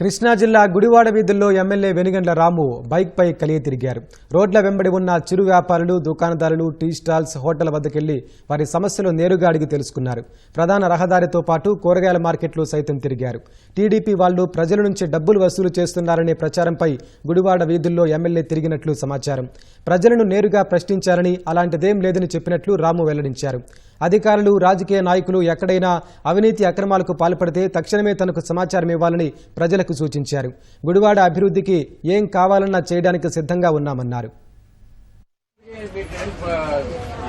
కృష్ణా జిల్లా గుడివాడ వీధుల్లో ఎమ్మెల్యే వెనుగండ్ల రాము బైక్పై కలిగి తిరిగారు రోడ్ల వెంబడి ఉన్న చిరు వ్యాపారులు దుకాణదారులు టీ స్టాల్స్ హోటల్ వద్దకెళ్ళి వారి సమస్యలు నేరుగా అడిగి తెలుసుకున్నారు. ప్రధాన రహదారితో పాటు కూరగాయల మార్కెట్లు సైతం తిరిగారు. టీడీపీ వాళ్ళు ప్రజల నుంచి డబ్బులు వసూలు చేస్తున్నారనే ప్రచారంపై గుడివాడ వీధుల్లో ఎమ్మెల్యే తిరిగినట్లు సమాచారం. ప్రజలను నేరుగా ప్రశ్నించారని అలాంటిదేం లేదని చెప్పినట్లు రాము వెల్లడించారు. అధికారులు రాజకీయ నాయకులు ఎక్కడైనా అవినీతి అక్రమాలకు పాల్పడితే తక్షణమే తనకు సమాచారం ఇవ్వాలని ప్రజలకు సూచించారు. గుడివాడ అభివృద్ధికి ఏం కావాలన్నా చేయడానికి సిద్ధంగా ఉన్నామన్నారు.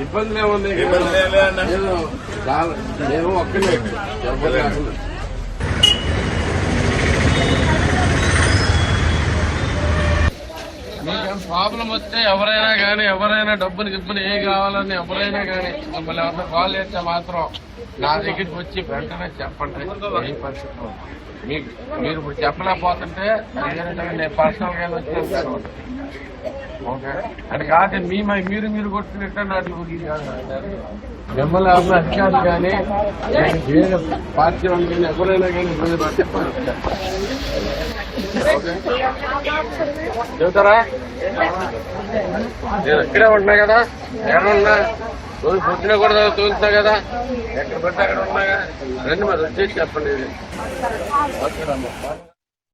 ఇబ్బంది ఏముంది నేను చాలా- నేను ఒక్కనే ఎవరు అసలు మీకేం ప్రాబ్లం వస్తే ఎవరైనా కానీ ఎవరైనా డబ్బులు గిబ్బులు ఏ కావాలని ఎవరైనా కానీ మిమ్మల్ని ఎవరైనా కాల్ చేస్తే మాత్రం నా దగ్గరికి వచ్చి వెంటనే చెప్పండి. ఏ పరిస్థితి మీకు మీరు ఇప్పుడు చెప్పలేకపోతుంటే నేను పర్సనల్గా వచ్చి ఓకే? అది కాదు మీ మీరు మీరు కొట్టుకున్నట్టు నాటి గురించి కాదు. మిమ్మల్ని ఎవరైనా అధికారులు కానీ వేరే పార్టీ వాళ్ళు కానీ ఎవరైనా కానీ ఇబ్బంది పడితే ఓకే? చెబుతారా నేను ఇక్కడే ఉన్నా కదా. ఎక్కడ ఉన్నా? రోజు పొద్దున కూడా తోలుతా కదా. ఎక్కడ పడితే అక్కడ ఉన్నా కదా. రండి మరి వచ్చేసి చెప్పండి.